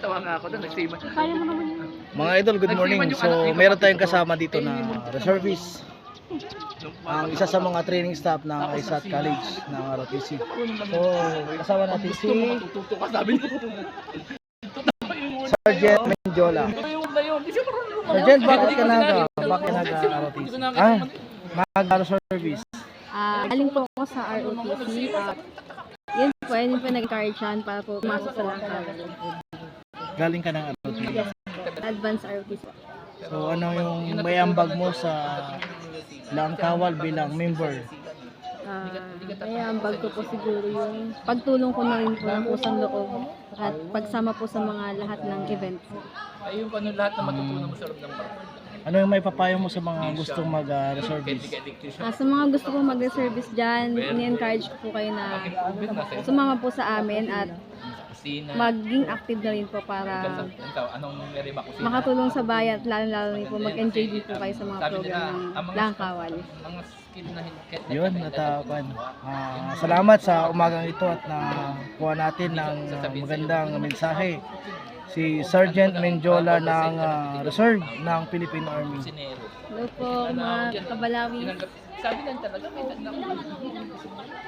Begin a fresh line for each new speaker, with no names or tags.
Tawa nga ako doon, nagsiman.
Kaya mo naman yun.
Mga idol, good morning. So, meron tayong kasama dito na reservist. Ang isa sa mga training staff ng ISAT College ng ROTC. So, kasama natin si
Matututo ka, sabi niyo.
Sergeant Menjola.
Lumayo.
Sergeant, bakit ka naga? Bakit naga ROTC? Ah, nag-service.
Ah, galing po ako sa ROTC at yun po, yun po nag-encourage yan para po pumasok sa langka.
Galing ka ng ROTC.
Advanced ROTC.
So, ano yung may ambag mo sa Langkawal bilang member?
Ah, kaya ang bag ko po siguro yung pagtulong ko na rin po ng pusang loob at pagsama po sa mga lahat ng events.
Ayun pa lahat na matutunan mo sa loob ng barko.
Ano yung may papayo mo sa mga gustong mag-reservist?
Ah, sa mga gusto po mag-service dyan, ini-encourage ko po kayo na sumama po sa amin at
Kusina.
maging active na rin po para
Ikaw, anong meron ba kusina?
makatulong sa bayan at lalo-lalo rin po mag-enjoy din po kayo sa mga
Sabi nila,
program
ang
ng
mga-
Langkawal.
Mga skill na hindi.
Yun, natapan. Ah, salamat sa umagang ito at na kuha natin ng ah, magandang mensahe. Si Sergeant Menjola ng ah, Reserve ng Philippine Army.
Kusinero.
Hello po mga kabalawi.
Sabi lang talaga, may tanda ko.